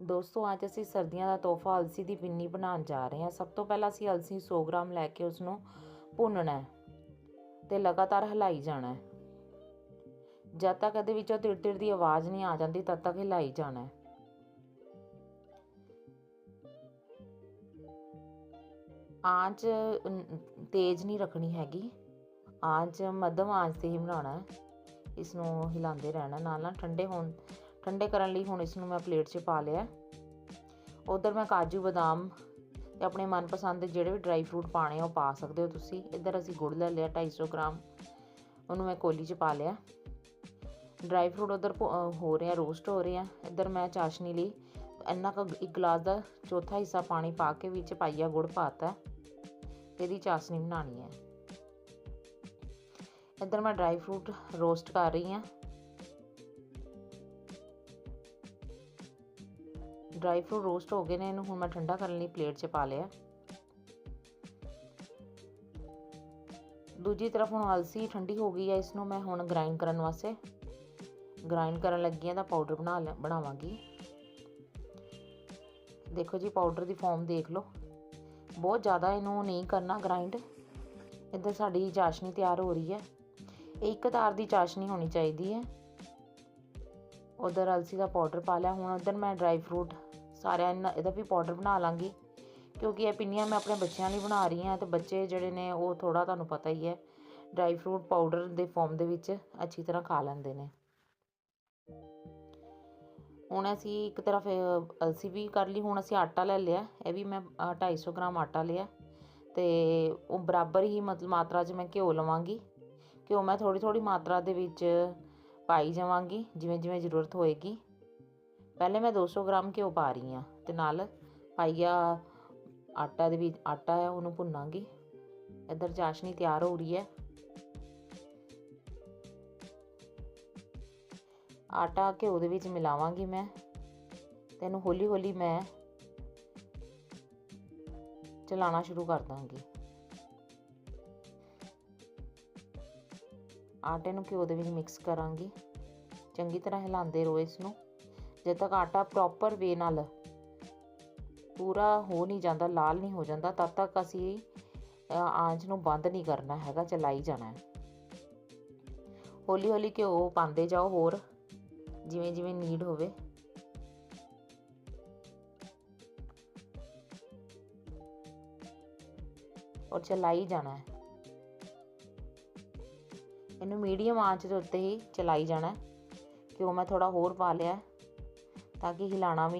ਦੋਸਤੋ, ਅੱਜ ਅਸੀਂ ਸਰਦੀਆਂ ਦਾ ਤੋਹਫਾ ਅਲਸੀ ਦੀ ਪਿੰਨੀ ਬਣਾਉਣ ਜਾ ਰਹੇ ਹਾਂ। ਸਭ ਤੋਂ ਪਹਿਲਾਂ ਅਸੀਂ ਅਲਸੀ 100 ਗ੍ਰਾਮ ਲੈ ਕੇ ਉਸ ਨੂੰ ਭੁੰਨਣਾ ਹੈ ਤੇ ਲਗਾਤਾਰ ਹਿਲਾਈ ਜਾਣਾ ਹੈ। ਜਦ ਤੱਕ ਇਹਦੇ ਵਿੱਚੋਂ ਤਿੜ ਤਿੜ ਦੀ ਆਵਾਜ਼ ਨਹੀਂ ਆ ਜਾਂਦੀ, ਤਦ ਤੱਕ ਹਿਲਾਈ ਜਾਣਾ ਹੈ। ਆਂਚ ਤੇਜ਼ ਨਹੀਂ ਰੱਖਣੀ ਹੈਗੀ। ਆਂਚ ਮੱਧਮ ਆਂਚ ਤੇ ਹੀ ਬਣਾਉਣਾ ਹੈ। ਇਸ ਨੂੰ ਹਿਲਾਉਂਦੇ ਰਹਿਣਾ ਨਾਲ ਨਾਲ ਠੰਡੇ ਹੋਣ ਠੰਡੇ ਕਰਨ ਲਈ ਹੁਣ ਇਸ ਨੂੰ ਮੈਂ ਪਲੇਟ 'ਚ ਪਾ ਲਿਆ। ਉਧਰ ਮੈਂ ਕਾਜੂ ਬਦਾਮ ਤੇ ਆਪਣੇ ਮਨਪਸੰਦ ਦੇ ਜਿਹੜੇ ਵੀ ਡਰਾਈ ਫਰੂਟ ਪਾਣੇ ਆ ਉਹ ਪਾ ਸਕਦੇ ਹੋ ਤੁਸੀਂ। ਇੱਧਰ ਅਸੀਂ ਗੁੜ ਲੈ ਲਿਆ 250 ਗ੍ਰਾਮ, ਉਹਨੂੰ ਮੈਂ ਕੋਲੀ 'ਚ ਪਾ ਲਿਆ। ਡਰਾਈ ਫਰੂਟ ਉਧਰ ਹੋ ਰਿਹਾ ਰੋਸਟ ਹੋ ਰਿਹਾ ਇੱਧਰ ਮੈਂ ਚਾਸ਼ਨੀ ਲਈ ਇੰਨਾ ਕੁ ਇੱਕ ਗਲਾਸ ਦਾ ਚੌਥਾ ਹਿੱਸਾ ਪਾਣੀ ਪਾ ਕੇ ਵਿੱਚ ਪਾਈਆ ਗੁੜ ਪਾਤਾ। ਇਹਦੀ ਚਾਸ਼ਨੀ ਬਣਾਉਣੀ ਹੈ ਇੱਧਰ ਮੈਂ ਡਰਾਈ ਫਰੂਟ ਰੋਸਟ ਕਰ ਰਹੀ ਹਾਂ ਡਰਾਈ ਫਰੂਟ ਰੋਸਟ ਹੋ ਗਏ ਨੇ, ਇਹਨੂੰ ਹੁਣ ਮੈਂ ਠੰਡਾ ਕਰਨ ਲਈ ਪਲੇਟ 'ਚ ਪਾ ਲਿਆ। ਦੂਜੀ ਤਰਫ ਹੁਣ ਅਲਸੀ ਠੰਡੀ ਹੋ ਗਈ ਹੈ ਇਸ ਨੂੰ ਮੈਂ ਹੁਣ ਗ੍ਰਾਈਂਡ ਕਰਨ ਵਾਸਤੇ। ਗ੍ਰਾਈਂਡ ਕਰਨ ਲੱਗੀ ਹਾਂ ਤਾਂ ਪਾਊਡਰ ਬਣਾ ਲਿਆ, ਬਣਾਵਾਂਗੀ। ਦੇਖੋ ਜੀ ਪਾਊਡਰ ਦੀ ਫਾਰਮ ਦੇਖ ਲਓ। ਬਹੁਤ ਜ਼ਿਆਦਾ ਇਹਨੂੰ ਨਹੀਂ ਕਰਨਾ ਗ੍ਰਾਈਂਡ ਇੱਧਰ ਸਾਡੀ ਚਾਸ਼ਨੀ ਤਿਆਰ ਹੋ ਰਹੀ ਹੈ। ਇੱਕ ਤਾਰ ਦੀ ਚਾਸ਼ਨੀ ਹੋਣੀ ਚਾਹੀਦੀ ਹੈ। ਉਧਰ ਅਲਸੀ ਦਾ ਪਾਊਡਰ ਪਾ ਲਿਆ, ਹੁਣ ਉਧਰ ਮੈਂ ਡਰਾਈ ਫਰੂਟ ਸਾਰਿਆਂ ਇਹਦਾ ਵੀ ਪਾਊਡਰ ਬਣਾ ਲਾਂਗੀ, ਕਿਉਂਕਿ ਇਹ ਪਿੰਨੀਆਂ ਮੈਂ ਆਪਣੇ ਬੱਚਿਆਂ ਲਈ ਬਣਾ ਰਹੀ ਹਾਂ ਤੇ ਬੱਚੇ ਜਿਹੜੇ ਨੇ ਉਹ ਥੋੜਾ ਤੁਹਾਨੂੰ ਪਤਾ ਹੀ ਹੈ, ਡਰਾਈ ਫਰੂਟ ਪਾਊਡਰ ਦੇ ਫਾਰਮ ਦੇ ਵਿੱਚ ਅੱਛੀ ਤਰ੍ਹਾਂ ਖਾ ਲੈਂਦੇ ਨੇ। ਹੁਣ ਅਸੀਂ ਇੱਕ ਤਰਫ ਅਲਸੀ ਵੀ ਕਰ ਲਈ, ਹੁਣ ਅਸੀਂ ਆਟਾ ਲੈ ਲਿਆ, ਇਹ ਵੀ ਮੈਂ 250 ਗ੍ਰਾਮ ਆਟਾ ਲਿਆ, ਤੇ ਉਹ ਬਰਾਬਰ ਹੀ ਮਤਲਬ ਮਾਤਰਾ 'ਚ ਮੈਂ ਘਿਓ ਲਵਾਂਗੀ, ਘਿਓ ਮੈਂ ਥੋੜੀ ਥੋੜੀ ਮਾਤਰਾ ਦੇ ਵਿੱਚ ਪਾਈ ਜਾਵਾਂਗੀ, ਜਿਵੇਂ ਜਿਵੇਂ ਜ਼ਰੂਰਤ ਹੋਏਗੀ। ਪਹਿਲੇ ਮੈਂ 200 ਗ੍ਰਾਮ ਘਿਓ ਪਾ ਰਹੀ ਹਾਂ ਤੇ ਨਾਲ ਪਾਈਆ ਆਟਾ ਦੇ ਵਿੱਚ, ਆਟਾ ਹੈ ਉਹਨੂੰ ਭੁੰਨਾਂਗੀ। ਇੱਧਰ ਚਾਸ਼ਨੀ ਤਿਆਰ ਹੋ ਰਹੀ ਹੈ। ਆਟਾ ਘਿਓ ਦੇ ਵਿੱਚ ਮਿਲਾਵਾਂਗੀ ਮੈਂ। ਤੇ ਇਹਨੂੰ ਹੌਲੀ ਹੌਲੀ ਮੈਂ ਚਲਾਉਣਾ ਸ਼ੁਰੂ ਕਰ ਦਾਂਗੀ। ਆਟੇ ਨੂੰ ਘਿਓ ਦੇ ਵਿੱਚ ਮਿਕਸ ਕਰਾਂਗੀ। ਚੰਗੀ ਤਰ੍ਹਾਂ ਹਿਲਾਉਂਦੇ ਰਹੋ ਇਸ ਨੂੰ ਜਦ ਤੱਕ ਆਟਾ ਪ੍ਰੋਪਰ ਵੇ ਨਾਲ ਪੂਰਾ ਹੋ ਨਹੀਂ ਜਾਂਦਾ, ਲਾਲ ਨਹੀਂ ਹੋ ਜਾਂਦਾ, ਤਦ ਤੱਕ ਅਸੀਂ ਆਂਚ ਨੂੰ ਬੰਦ ਨਹੀਂ ਕਰਨਾ ਹੈਗਾ, ਚਲਾਈ ਜਾਣਾ ਹੈ। ਹੌਲੀ ਹੌਲੀ ਘਿਓ ਪਾਉਂਦੇ ਜਾਓ ਹੋਰ, ਜਿਵੇਂ ਜਿਵੇਂ ਨੀਡ ਹੋਵੇ। ਔਰ ਚਲਾਈ ਜਾਣਾ ਹੈ। ਇਹਨੂੰ ਮੀਡੀਅਮ ਆਂਚ ਦੇ ਉੱਤੇ ਹੀ ਚਲਾਈ ਜਾਣਾ ਘਿਓ ਮੈਂ ਥੋੜਾ ਹੋਰ ਪਾ ਲਿਆ ਤਾਂ ਕਿ ਹਿਲਾਣਾ ਵੀ